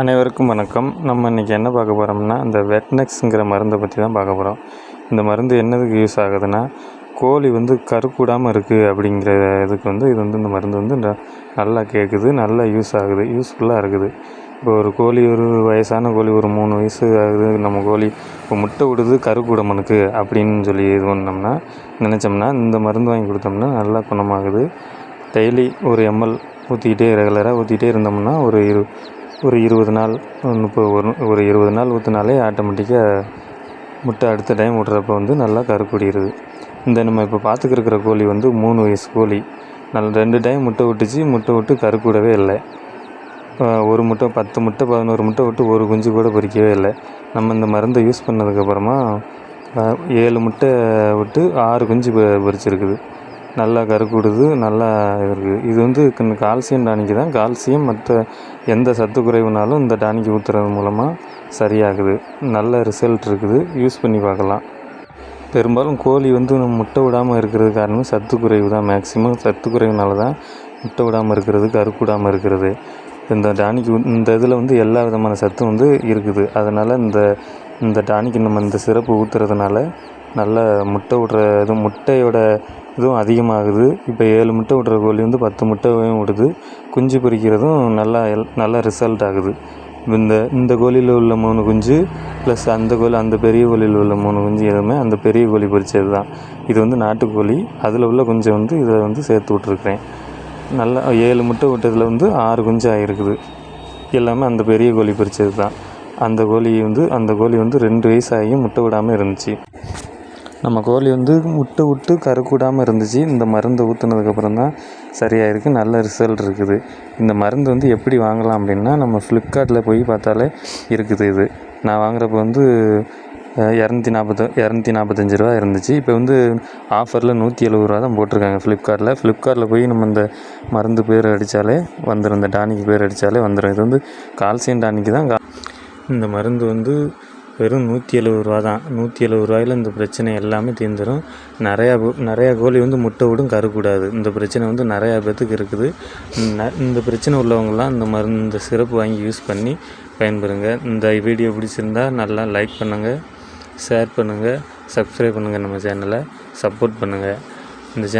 அனைவருக்கும் வணக்கம். நம்ம இன்றைக்கி என்ன பார்க்க போகிறோம்னா இந்த வெட்னெக்ஸுங்கிற மருந்தை பற்றி தான் பார்க்க போகிறோம் இந்த மருந்து என்னதுக்கு யூஸ் ஆகுதுன்னா கோழி வந்து கருக்கூடாமல் இருக்குது அப்படிங்கிற இதுக்கு வந்து இது வந்து இந்த மருந்து வந்து நல்லா கேட்குது நல்லா யூஸ் ஆகுது யூஸ்ஃபுல்லாக இருக்குது. இப்போ ஒரு கோழி ஒரு வயசான கோழி ஒரு மூணு வயசு ஆகுது நம்ம கோழி இப்போ முட்டை விடுது கருக்கூடமனுக்கு அப்படின்னு சொல்லி இது பண்ணோம்னா நினச்சோம்னா இந்த மருந்து வாங்கி கொடுத்தோம்னா நல்லா குணமாகுது. டெய்லி ஒரு எம்எல் ஊற்றிக்கிட்டே ரெகுலராக ஊற்றிக்கிட்டே இருந்தோம்னா ஒரு இரு ஒரு இருபது நாள் முப்பது ஒரு ஒரு இருபது நாள் ஊற்றினாலே ஆட்டோமேட்டிக்காக முட்டை அடுத்த டைம் விட்றப்ப வந்து நல்லா கருக்குடிடுது இந்த நம்ம இப்போ பார்த்துக்கிருக்கிற கோழி வந்து மூணு வயசு கோழி. நல்ல ரெண்டு டைம் முட்டை விட்டுச்சு முட்டை விட்டு கருக்கூடவே இல்லை. ஒரு முட்டை பத்து முட்டை பதினோரு முட்டை விட்டு ஒரு குஞ்சு கூட பொறிக்கவே இல்லை. நம்ம இந்த மருந்தை யூஸ் பண்ணதுக்கப்புறமா ஏழு முட்டை விட்டு ஆறு குஞ்சு பொறிச்சிருக்குது. நல்லா நல்லா கருக்கூடுது நல்லா இருக்குது இது வந்து கால்சியம் டானிக்கு தான். கால்சியம் மற்ற எந்த சத்து குறைவுனாலும் இந்த டானிக்கு ஊற்றுறது மூலமாக சரியாகுது. நல்ல ரிசல்ட் இருக்குது. யூஸ் பண்ணி பார்க்கலாம். பெரும்பாலும் கோழி வந்து நம்ம முட்டை விடாமல் இருக்கிறது காரணம் சத்து குறைவு தான். மேக்ஸிமம் சத்து குறைவுனால தான் முட்டை விடாமல் இருக்கிறது கருக்கூடாமல் இருக்கிறது. இந்த டானிக்கு இந்த இதில் வந்து எல்லா விதமான சத்தும் வந்து இருக்குது. அதனால் இந்த இந்த டானிக்கு நம்ம இந்த சிறப்பு ஊற்றுறதுனால நல்ல முட்டை விடுற இது முட்டையோட இதுவும் அதிகமாகுது. இப்போ ஏழு முட்டை விடுற கோழி வந்து பத்து முட்டையும் விடுது குஞ்சு பொரிக்கிறதும் நல்லா எல்- நல்லா ரிசல்ட் ஆகுது. இந்த இந்த கோழியில் உள்ள மூணு குஞ்சு ப்ளஸ் அந்த கோழி அந்த பெரிய கோழியில் உள்ள மூணு குஞ்சு எதுவுமே அந்த பெரிய கோழி பொரிச்சது தான் இது வந்து நாட்டுக்கோழி அதில் உள்ள குஞ்சை வந்து இதை வந்து சேர்த்து விட்ருக்குறேன் நல்லா ஏழு முட்டை விட்டதில் வந்து ஆறு குஞ்சு ஆகிருக்குது. எல்லாமே அந்த பெரிய கோழி பொரிச்சது தான் அந்த கோழி வந்து அந்த கோழி வந்து ரெண்டு வயசாகியும் முட்டை விடாமல் இருந்துச்சு. நம்ம கோழி வந்து முட்டை விட்டு கருக்கூடாமல் இருந்துச்சு. இந்த மருந்து ஊற்றுனதுக்கப்புறம் தான் சரியாயிருக்கு. நல்ல ரிசல்ட் இருக்குது. இந்த மருந்து வந்து எப்படி வாங்கலாம் அப்படின்னா நம்ம ஃப்ளிப்கார்ட்டில் போய் பார்த்தாலே இருக்குது இது. நான் வாங்குறப்ப வந்து இரநூத்தி நாற்பது இரநூத்தி நாற்பத்தஞ்சு ரூபா இருந்துச்சு. இப்போ வந்து ஆஃபரில் நூற்றி எழுபது ரூபா தான் போட்டிருக்காங்க ஃப்ளிப்கார்ட்டில் ஃப்ளிப்கார்ட்டில் போய் நம்ம இந்த மருந்து பேர் அடித்தாலே வந்துடும் இந்த டானிக்கு பேர் அடித்தாலே வந்துடும் இது வந்து கால்சியம் டானிக்கு தான் கா- இந்த மருந்து வந்து வெறும் நூற்றி எழுபது ரூபா தான். நூற்றி எழுபது ரூபாயில் இந்த பிரச்சனை எல்லாமே தீர்ந்துடும் நிறையா நிறையா கோழி வந்து முட்டை விடும் கருக்கூடாது. இந்த பிரச்சனை வந்து நிறையா பேர்த்துக்கு இருக்குது. இந்த பிரச்சனை உள்ளவங்கலாம் இந்த மருந்து இந்த சிறப்பு வாங்கி யூஸ் பண்ணி பயன்பெறுங்க. இந்த வீடியோ பிடிச்சிருந்தா நல்லா லைக் பண்ணுங்கள் ஷேர் பண்ணுங்கள் சப்ஸ்கிரைப் பண்ணுங்கள் நம்ம சேனலை சப்போர்ட் பண்ணுங்கள் இந்த சேனல்